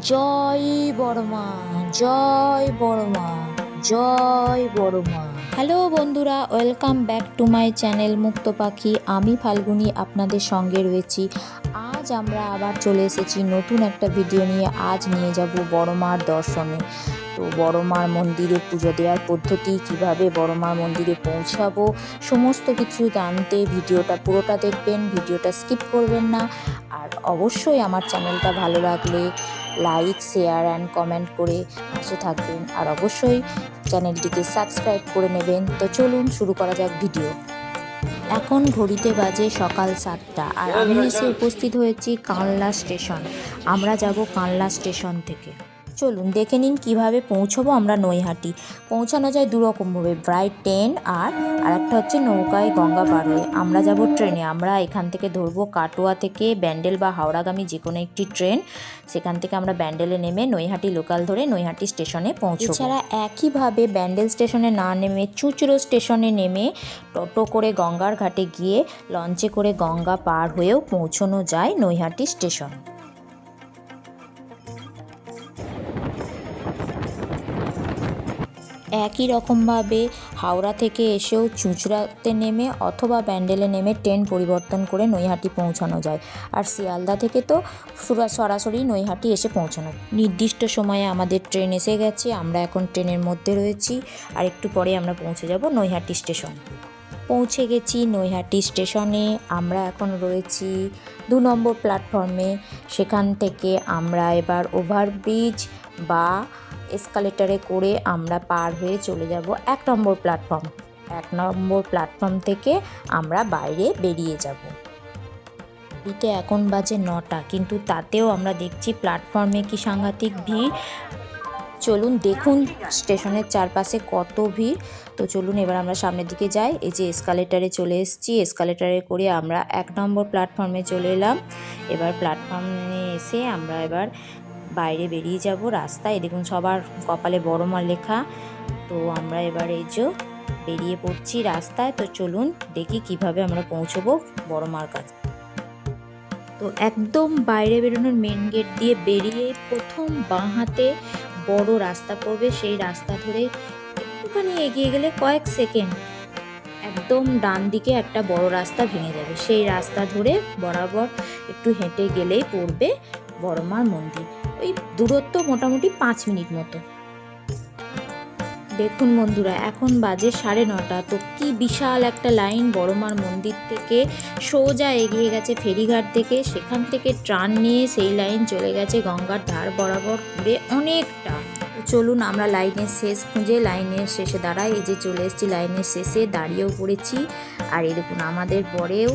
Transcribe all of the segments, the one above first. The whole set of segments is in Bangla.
জয় বড়মা জয় বড়মা জয় বড়মা। হ্যালো বন্ধুরা, welcome back to my channel মুক্ত পাখি। আমি ফাল্গুনি আপনাদের সঙ্গে রয়েছি। আজ আমরা আবার চলে এসেছি নতুন একটা ভিডিও নিয়ে। আজ নিয়ে যাব বড়মার দর্শনে। তো বড়মার মন্দিরে পুজো দেওয়ার পদ্ধতি, কীভাবে বড়মার মন্দিরে পৌঁছাবো, সমস্ত কিছু জানতে ভিডিওটা পুরোটা দেখবেন, ভিডিওটা স্কিপ করবেন না। আর অবশ্যই আমার চ্যানেলটা ভালো লাগলে লাইক, শেয়ার অ্যান্ড কমেন্ট করে পাশে থাকবেন। আর অবশ্যই চ্যানেলটিকে সাবস্ক্রাইব করে নেবেন। তো চলুন শুরু করা যাক ভিডিও। এখন ঘড়িতে বাজে সকাল সাতটা আর আমি এসে উপস্থিত হয়েছি কানলা স্টেশন। আমরা যাব কানলা স্টেশন থেকে। চলুন দেখে নিন কীভাবে পৌঁছবো আমরা নৈহাটি। পৌঁছানো যায় দুরকমভাবে বাই ট্রেন আর আরেকটা হচ্ছে নৌকায় গঙ্গা পার হয়ে। আমরা যাব ট্রেনে, আমরা এখান থেকে ধরবো কাটোয়া থেকে ব্যান্ডেল বা হাওড়াগামী যে কোনো একটি ট্রেন। সেখান থেকে আমরা ব্যান্ডেলে নেমে নৈহাটি লোকাল ধরে নৈহাটি স্টেশনে পৌঁছবো। এছাড়া একইভাবে ব্যান্ডেল স্টেশনে না নেমে চুচড়ো স্টেশনে নেমে টোটো করে গঙ্গার ঘাটে গিয়ে লঞ্চে করে গঙ্গা পার হয়েও পৌঁছানো যায় নৈহাটি স্টেশন। একই রকমভাবে হাওড়া থেকে এসেও চুঁচড়াতে নেমে অথবা ব্যান্ডেলে নেমে ট্রেন পরিবর্তন করে নৈহাটি পৌঁছানো যায়। আর শিয়ালদা থেকে তো সরাসরি নৈহাটি এসে পৌঁছানো। নির্দিষ্ট সময়ে আমাদের ট্রেন এসে গেছে, আমরা এখন ট্রেনের মধ্যে রয়েছি। আর একটু পরে আমরা পৌঁছে যাব নৈহাটি স্টেশন। পৌঁছে গেছি নৈহাটি স্টেশনে, আমরা এখন রয়েছি দু নম্বর প্ল্যাটফর্মে। সেখান থেকে আমরা এবার ওভারব্রিজ বা এসকালেটারে করে আমরা পার হয়ে চলে যাব এক নম্বর প্ল্যাটফর্ম এক নম্বর প্ল্যাটফর্ম থেকে আমরা বাইরে বেরিয়ে যাব। ঘড়িতে এখন বাজে নটা, কিন্তু তাতেও আমরা দেখছি প্ল্যাটফর্মে কি সাংঘাতিক ভিড়। চলুন দেখুন স্টেশনের চারপাশে কত ভিড়। তো চলুন এবার আমরা সামনের দিকে যাই। এই যে এসকালেটারে চলে এসেছি। এসকালেটারে করে আমরা এক নম্বর প্ল্যাটফর্মে চলে এলাম। এবার প্ল্যাটফর্মে এসে আমরা এবার বাইরে বেরিয়ে যাব রাস্তায়। দেখুন, সবার কপালে বড় মার লেখা। তো আমরা এবার এই যে বেরিয়ে পড়ছি রাস্তায়। তো চলুন দেখি কীভাবে আমরা পৌঁছবো বড় মার কাছে। তো একদম বাইরে বেরোনোর মেন গেট দিয়ে বেরিয়ে প্রথম বাঁ হাতে বড় রাস্তা পড়বে। সেই রাস্তা ধরে একটুখানি এগিয়ে গেলে কয়েক সেকেন্ড একদম ডান দিকে একটা বড় রাস্তা ভেঙে যাবে। সেই রাস্তা ধরে বরাবর একটু হেঁটে গেলেই পড়বে বড়মার মন্দির। ওই দূরত্ব মোটামুটি পাঁচ মিনিট মতো। দেখুন বন্ধুরা, এখন বাজে সাড়ে নটা। তো কি বিশাল একটা লাইন বড়মার মন্দির থেকে সোজা এগিয়ে গেছে ফেরিঘাট থেকে। সেখান থেকে ট্রান নিয়ে সেই লাইন চলে গেছে গঙ্গার ধার বরাবর ঘুরে অনেকটা। চলুন আমরা লাইনের শেষ খুঁজে লাইনের শেষে দাঁড়াই। এই যে চলে এসেছি লাইনের শেষে, দাঁড়িয়েও পড়েছি। আর দেখুন আমাদের পরেও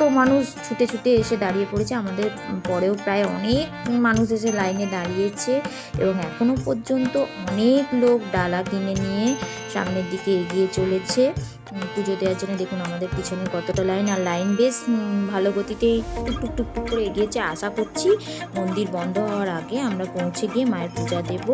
কত মানুষ ছুটে ছুটে এসে দাঁড়িয়ে পড়েছে। আমাদের পরেও প্রায় অনেক মানুষ এসে লাইনে দাঁড়িয়েছে এবং এখনও পর্যন্ত অনেক লোক ডালা কিনে নিয়ে সামনের দিকে এগিয়ে চলেছে। পুজো দেওয়ার জন্য দেখুন আমাদের পিছনে কতটা লাইন। আর লাইন বেশ ভালো গতিতেই টুক টুক টুক টুক করে এগিয়েছে। আশা করছি মন্দির বন্ধ হওয়ার আগে আমরা পৌঁছে গিয়ে মায়ের পূজা দেব।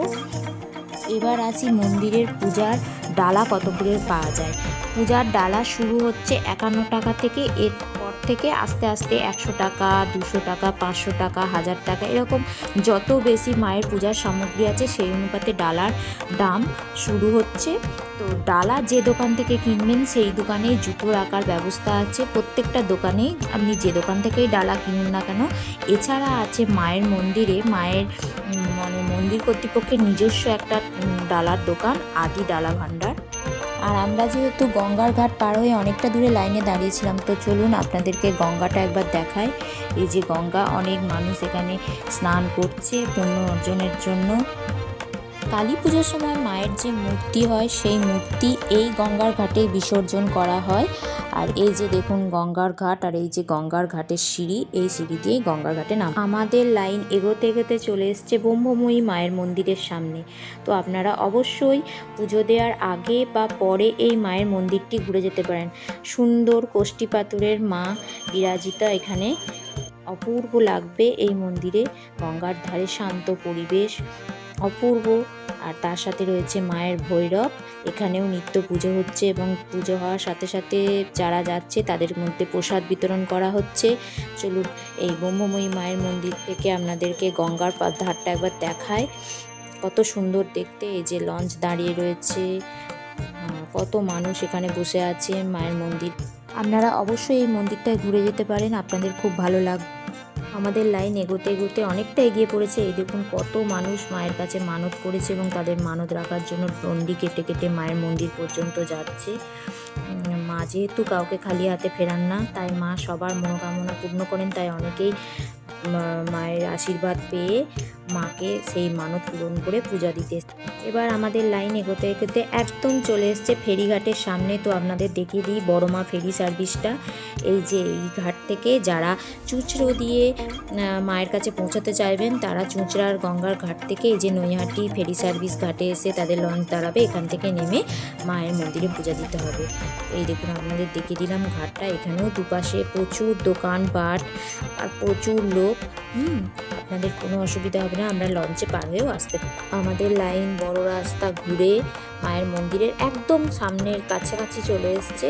এবার আসি মন্দিরের পূজার ডালা কত করে পাওয়া যায়। পূজার ডালা শুরু হচ্ছে একান্ন টাকা থেকে এরপর থেকে আস্তে আস্তে একশো টাকা, দুশো টাকা, পাঁচশো টাকা, হাজার টাকা এরকম যত বেশি মায়ের পূজার সামগ্রী আছে সেই অনুপাতে ডালার দাম শুরু হচ্ছে। তো ডালা যে দোকান থেকে কিনবেন সেই দোকানে জুতো রাখার ব্যবস্থা আছে। প্রত্যেকটা দোকানেই আপনি যে দোকান থেকেই ডালা কিনুন না কেন, এছাড়া আছে মায়ের মন্দিরে, মায়ের মানে মন্দির কর্তৃপক্ষের নিজস্ব একটা ডালার দোকান, আদি ডালা ভাণ্ডার। আর আমরা যেহেতু গঙ্গার ঘাট পার হয়ে অনেকটা দূরে লাইনে দাঁড়িয়েছিলাম, তো চলুন আপনাদেরকে গঙ্গাটা একবার দেখাই। এই যে গঙ্গা, অনেক মানুষ এখানে স্নান করছে, পুণ্য অর্জনের জন্য। কালী পুজোর সময় মায়ের যে মূর্তি হয়, সেই মূর্তি এই গঙ্গার ঘাটে বিসর্জন করা হয়। আর এই যে দেখুন গঙ্গার ঘাট আর এই যে গঙ্গার ঘাটের সিঁড়ি, এই সিঁড়ি দিয়ে গঙ্গার ঘাটে নাম। আমাদের লাইন এগোতে এগোতে চলে এসছে ব্রহ্মময়ী মায়ের মন্দিরের সামনে। তো আপনারা অবশ্যই পুজো দেওয়ার আগে বা পরে এই মায়ের মন্দিরটি ঘুরে যেতে পারেন। সুন্দর কোষ্ঠী পাথরের মা বিরাজিতা এখানে অপূর্ব লাগবে এই মন্দিরে। গঙ্গার ধারে শান্ত পরিবেশ। অপূর্ব। আর তার সাথে রয়েছে মায়ের ভৈরব। এখানেও নিত্য পুজো হচ্ছে এবং পুজো হওয়ার সাথে সাথে যারা যাচ্ছে তাদের মধ্যে প্রসাদ বিতরণ করা হচ্ছে। চলুন এই ব্রহ্মময়ী মায়ের মন্দির থেকে আপনাদেরকে গঙ্গার ধারটা একবার দেখায় কত সুন্দর দেখতে। এই যে লঞ্চ দাঁড়িয়ে রয়েছে। কত মানুষ এখানে বসে আছে মায়ের মন্দির। আপনারা অবশ্যই এই মন্দিরটায় ঘুরে যেতে পারেন। আপনাদের খুব ভালো লাগবে। আমাদের লাইন এগোতে এগোতে অনেকটা এগিয়ে পড়েছে। এই দেখুন, কত মানুষ মায়ের কাছে মানত করেছে এবং তাদের মানত রাখার জন্য ডন্ডি কেটে কেটে মায়ের মন্দির পর্যন্ত যাচ্ছে। মা যেহেতু কাউকে খালি হাতে ফেরান না, তাই মা সবার মনোকামনা পূর্ণ করেন। তাই অনেকেই মায়ের আশীর্বাদ পেয়ে মাকে সেই মানত পূরণ করে পূজা দিতে এবার আমাদের লাইন এগোতে এগোতে একদম চলে এসছে ফেরিঘাটের সামনে। তো আপনাদের দেখিয়ে দিই বড় মা ফেরি সার্ভিসটা। এই যে এই ঘাট থেকে যারা চুঁচড়ো দিয়ে মায়ের কাছে পৌঁছাতে চাইবেন, তারা চুঁচড়ার গঙ্গার ঘাট থেকে এই যে নৈহাটি ফেরি সার্ভিস ঘাটে এসে তাদের লঞ্চ দাঁড়াবে। এখান থেকে নেমে মায়ের মন্দিরে পূজা দিতে হবে। এই দেখুন আপনাদের দেখিয়ে দিলাম ঘাটটা। এখানেও দুপাশে প্রচুর দোকানপাট আর প্রচুর লোক। হুম আপনাদের কোনো অসুবিধা হবে না, আমরা লঞ্চে পার হয়েও আসতে পারি আমাদের লাইন, বড় রাস্তা ঘুরে মায়ের মন্দিরের একদম সামনের কাছাকাছি চলে এসছে।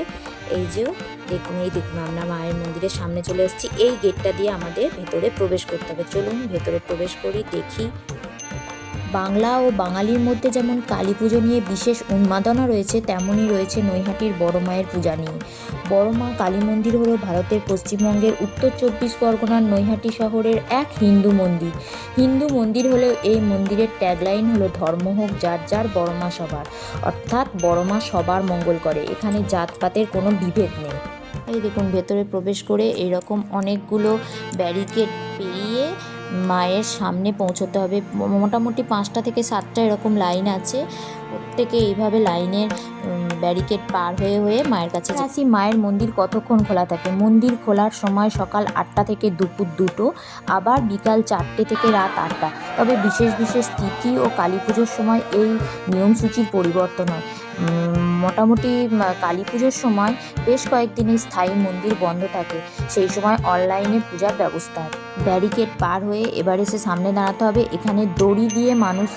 এই যে দেখুন, এই দেখুন, আমরা মায়ের মন্দিরের সামনে চলে এসেছি। এই গেটটা দিয়ে আমাদের ভেতরে প্রবেশ করতে হবে। চলুন ভেতরে প্রবেশ করি, দেখি। বাংলা ও বাঙালির মধ্যে যেমন কালী পুজো নিয়ে বিশেষ উন্মাদনা রয়েছে, তেমনই রয়েছে নৈহাটির বড় মায়ের পূজা নিয়ে। বড় মা কালী মন্দির হলো ভারতের পশ্চিমবঙ্গের উত্তর চব্বিশ পরগনার নৈহাটি শহরের এক হিন্দু মন্দির। হিন্দু মন্দির হলেও এই মন্দিরের ট্যাগলাইন হলো ধর্ম হোক যার যার, বড় মা সবার। অর্থাৎ বড় মা সবার মঙ্গল করে, এখানে জাতপাতের কোনো বিভেদ নেই। এই দেখুন, ভেতরে প্রবেশ করে এরকম অনেকগুলো ব্যারিকেড পেরিয়ে মায়ের সামনে পৌঁছতে হবে। মোটামুটি পাঁচটা থেকে সাতটা এরকম লাইন আছে। প্রত্যেকে এইভাবে লাইনের ব্যারিকেড পার হয়ে হয়ে মায়ের কাছে আসি মায়ের মন্দির কতক্ষণ খোলা থাকে? মন্দির খোলার সময় সকাল আটটা থেকে দুপুর দুটো, আবার বিকাল চারটে থেকে রাত আটটা। তবে বিশেষ বিশেষ তিথি ও কালী পুজোর সময় এই নিয়মসূচির পরিবর্তন হয়। মোটামুটি কালী পুজোর সময় বেশ কয়েকদিনই স্থায়ী মন্দির বন্ধ থাকে। সেই সময় অনলাইনে পূজার ব্যবস্থা। ব্যারিকেড পার হয়ে এবার এসে সামনে দাঁড়াতে হবে। এখানে দড়ি দিয়ে মানুষ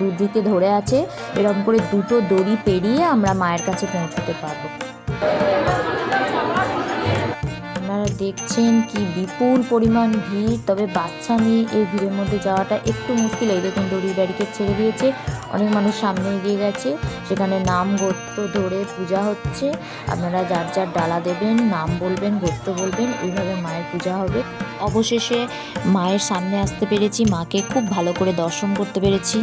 দুদিকে ধরে আছে। এরকম করে দুটো দড়ি পেরিয়ে আমরা মায়ের কাছে পৌঁছতে পারব। আপনারা দেখছেন কি বিপুল পরিমাণ ভিড়। তবে বাচ্চা নিয়ে এই ভিড়ের মধ্যে যাওয়াটা একটু মুশকিল। এই দেখুন দড়ি ব্যারিকেড ছেড়ে দিয়েছে। অনেক মানুষ সামনে এগিয়ে গেছে। সেখানে নাম, গোত্র ধরে পূজা হচ্ছে। আপনারা যার যার ডালা দেবেন, নাম বলবেন, গোত্র বলবেন, এইভাবে মায়ের পূজা হবে। অবশেষে মায়ের সামনে আসতে পেরেছি। মাকে খুব ভালো করে দর্শন করতে পেরেছি।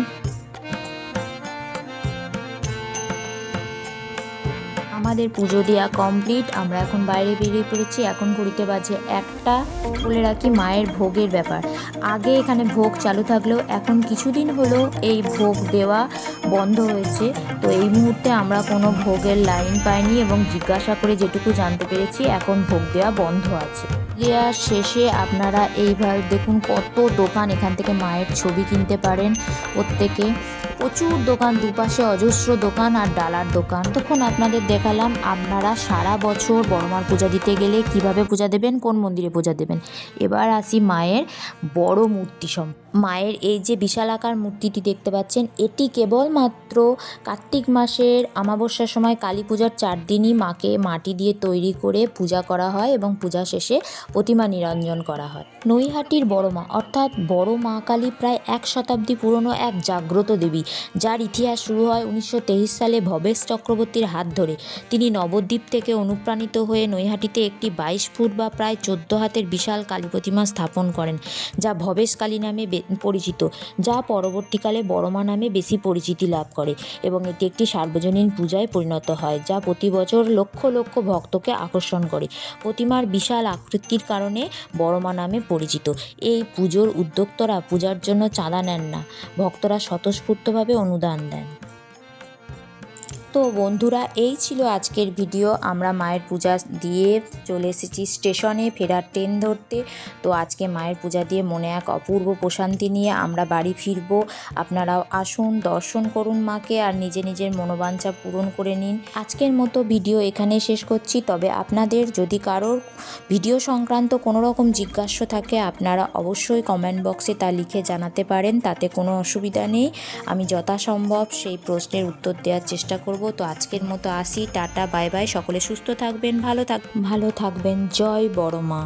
আমাদের পুজো দেওয়া কমপ্লিট আমরা এখন বাইরে বেরিয়ে পড়েছি, এখন ঘড়িতে বাজে একটা। বলে রাখি মায়ের ভোগের ব্যাপার। আগে এখানে ভোগ চালু থাকলেও এখন কিছুদিন হলো এই ভোগ দেওয়া বন্ধ হয়েছে। তো এই মুহূর্তে আমরা কোনো ভোগের লাইন পাইনি এবং জিজ্ঞাসা করে যেটুকু জানতে পেরেছি, এখন ভোগ দেওয়া বন্ধ আছে। দেওয়ার শেষে আপনারা এইভাবে দেখুন কত দোকান এখান থেকে মায়ের ছবি কিনতে পারেন প্রত্যেকে। প্রচুর দোকান, দুপাশে অজস্র দোকান আর ডালার দোকান। তখন আপনাদের দেখালাম, আপনারা সারা বছর বড়মার পূজা দিতে গেলে কীভাবে পূজা দেবেন, কোন মন্দিরে পূজা দেবেন? এবার আসি মায়ের বড় মূর্তি সম মায়ের এই যে বিশালাকার মূর্তিটি দেখতে পাচ্ছেন, এটি কেবলমাত্র কার্তিক মাসের অমাবস্যার সময় কালী পূজার চার দিনই মাকে মাটি দিয়ে তৈরি করে পূজা করা হয় এবং পূজা শেষে প্রতিমা নিরঞ্জন করা হয়। নৈহাটির বড় মা, অর্থাৎ বড় মা কালী প্রায় এক শতাব্দী পুরনো এক জাগ্রত দেবী, যার ইতিহাস শুরু হয় উনিশশো তেইশ সালে ভবেশ চক্রবর্তীর হাত ধরে। তিনি নবদ্বীপ থেকে অনুপ্রাণিত হয়ে নৈহাটিতে একটি বাইশ ফুট বা প্রায় চোদ্দ হাতের বিশাল কালী প্রতিমা স্থাপন করেন, যা ভবেশ কালী নামে পরিচিত, যা পরবর্তীকালে বড়মা নামে বেশি পরিচিতি লাভ করে এবং এটি একটি সার্বজনীন পূজায় পরিণত হয়, যা প্রতি বছর লক্ষ লক্ষ ভক্তকে আকর্ষণ করে। প্রতিমার বিশাল আকৃতির কারণে বড়মা নামে পরিচিত। এই পুজোর উদ্যোক্তরা পূজার জন্য চাঁদা নেন না, ভক্তরা স্বতঃস্ফূর্তভাবে অনুদান দেন। তো বন্ধুরা, এই ছিল আজকের ভিডিও। আমরা মায়ের পূজা দিয়ে চলে এসেছি স্টেশনে ফেরার ট্রেন ধরতে। তো আজকে মায়ের পূজা দিয়ে মনে এক অপূর্ব প্রশান্তি নিয়ে আমরা বাড়ি ফিরবো। আপনারাও আসুন, দর্শন করুন মাকে আর নিজে নিজের মনোবাঞ্ছা পূরণ করে নিন। আজকের মতো ভিডিও এখানে শেষ করছি। তবে আপনাদের যদি কারোর ভিডিও সংক্রান্ত কোনো রকম জিজ্ঞাসা থাকে, আপনারা অবশ্যই কমেন্ট বক্সে তা লিখে জানাতে পারেন। তাতে কোনো অসুবিধা নেই। আমি যথাসম্ভব সেই প্রশ্নের উত্তর দেওয়ার চেষ্টা করব তো আজকের মতো আসি। Tata, bye bye. সকলে সুস্থ থাকবেন, ভালো থাক ভালো থাকবেন। জয় বড় মা।